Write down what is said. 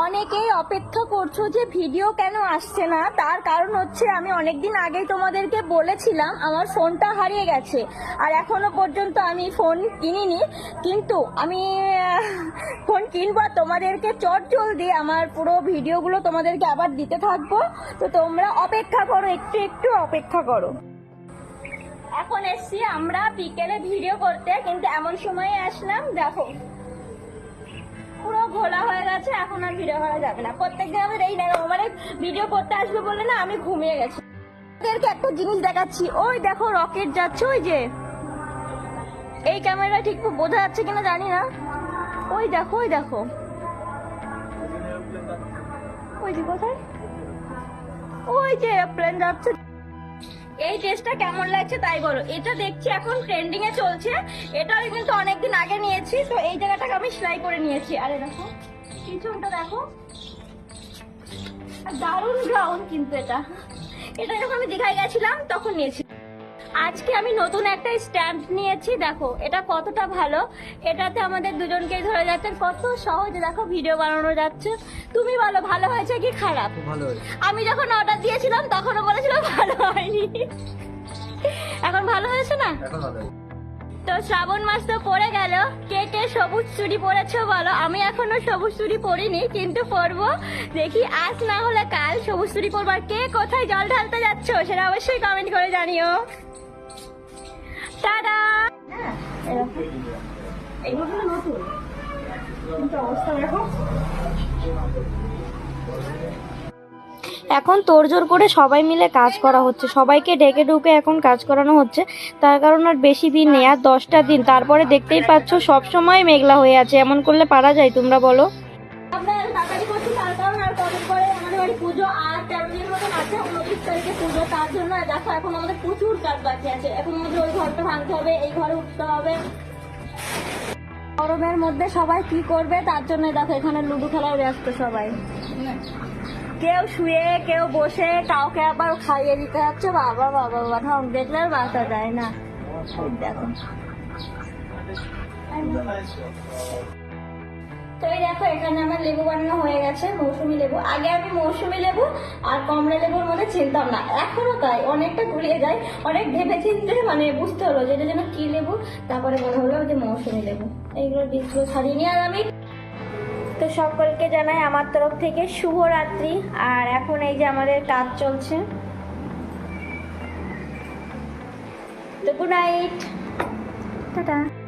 অনেকেই অপেক্ষা করছ যে ভিডিও কেন আসছে না। তার কারণ হচ্ছে আমি অনেকদিন আগেই তোমাদেরকে বলেছিলাম, আমার ফোনটা হারিয়ে গেছে। আর এখনও পর্যন্ত আমি ফোন কিনিনি। কিন্তু আমি ফোন কিনবো তোমাদেরকে চট জলদি আমার পুরো ভিডিওগুলো তোমাদেরকে আবার দিতে থাকব। তো তোমরা অপেক্ষা করো, একটু একটু অপেক্ষা করো। এখন এসছি আমরা বিকেলে ভিডিও করতে, কিন্তু এমন সময়ে আসলাম, দেখো। পুরো ঘোলা হয়ে গেছে, এখন আর ভিডিও করা যাবে না। প্রত্যেকদিন আমাদের এই দেখো মানে ভিডিও করতে আসবে বলে না, আমি ঘুমিয়ে গেছি। আপনাদেরকে একটা জিনিস দেখাচ্ছি। ওই দেখো, রকেট যাচ্ছে, ওই যে। এই ক্যামেরা ঠিক বোঝা যাচ্ছে কিনা জানি না। ওই দেখো ওই দেখো। ওই যে কোথায়? ওই যে এরোপ্লেন যাচ্ছে। এই ড্রেসটা কেমন লাগছে তাই বলো। এটা দেখছি এখন ট্রেন্ডিং এ চলছে। এটা আমি কিন্তু অনেকদিন আগে নিয়েছি, তো এই জায়গাটাকে আমি সেলাই করে নিয়েছি। আরে দেখো, পিছনটা দেখো। দারুণ গ্রাউন্ড কিন্তু এটা। এটা যখন আমি দীঘায় গেছিলাম, তখন নিয়েছি। আজকে আমি নতুন একটা স্ট্যাম্প নিয়েছি দেখো এটা কতটা ভালো। এটাতে আমাদের দুজনকেই ধরে যাচ্ছে কত সহজে দেখো ভিডিও বানানো যাচ্ছে। তুমি বলো ভালো হয়েছে কি খারাপ? ভালো আমি যখন অর্ডার দিয়েছিলাম তখনও বলেছিলাম ভালো হয়নি। এখন ভালো হয়েছে না? তো শ্রাবণ মাস তো পড়ে গেল কে কে সবুজ চুড়ি পরেছো বলো? আমি এখনও সবুজ চুড়ি পরিনি কিন্তু পরবো। দেখি আজ না হলে কাল সবুজ চুড়ি পরবার কে কোথায় জল ঢালতে যাচ্ছ সেটা অবশ্যই কমেন্ট করে জানিও। টাটা। এগুলো কিন্তু নতুন কিন্তু অবস্থা দেখো এখন তোড়জোড় করে সবাই মিলে কাজ করা হচ্ছে। সবাইকে ডেকে ঢুকে এখন কাজ করানো হচ্ছে। তার কারণ আর বেশি দিন নেই আর দশটা দিন। তারপরে দেখতেই পাচ্ছ সব সময় মেঘলা হয়ে আছে। এমন করলে পারা যায় তোমরা বলো। তাড়াতাড়ি করছি তার কারণ আর পরে পুজো আর তেরো দিনের মতন আছে, উনত্রিশ তারিখে পুজো, তার জন্য দেখো, এখন আমাদের প্রচুর কাজ বাকি আছে। এখন আমাদের ওই ঘরটা ভাঙতে হবে, এই ঘরে উঠতে হবে। গরমের মধ্যে সবাই কি করবে, তার জন্য দেখো, এখানে লুডো খেলায় ব্যস্ত সবাই। কেউ শুয়ে, কেউ বসে, কাউকে আবার খাইয়ে দিতে হচ্ছে। বাবা বাবা বাবা দেখলে আর বাসা যায় না। দেখো। দেখো, এখানে আমার লেবু বানানো হয়ে গেছে, মৌসুমি লেবু। আগে আমি মৌসুমি লেবু আর কমলা লেবুর মধ্যে চিনতাম না। এখনও তাই, অনেকটা গুলিয়ে যায়। অনেক ভেবে চিনতে মানে বুঝতে হলো যে এটা যেন কি লেবু, তারপরে মনে হলো যে মৌসুমি লেবু। এইগুলো বীজগুলো ছাড়িয়ে নিয়ে আমি। তো সকলকে জানাই আমার তরফ থেকে শুভরাত্রি। আর এখন এই যে আমাদের কাজ চলছে। তো গুড নাইট টাটা।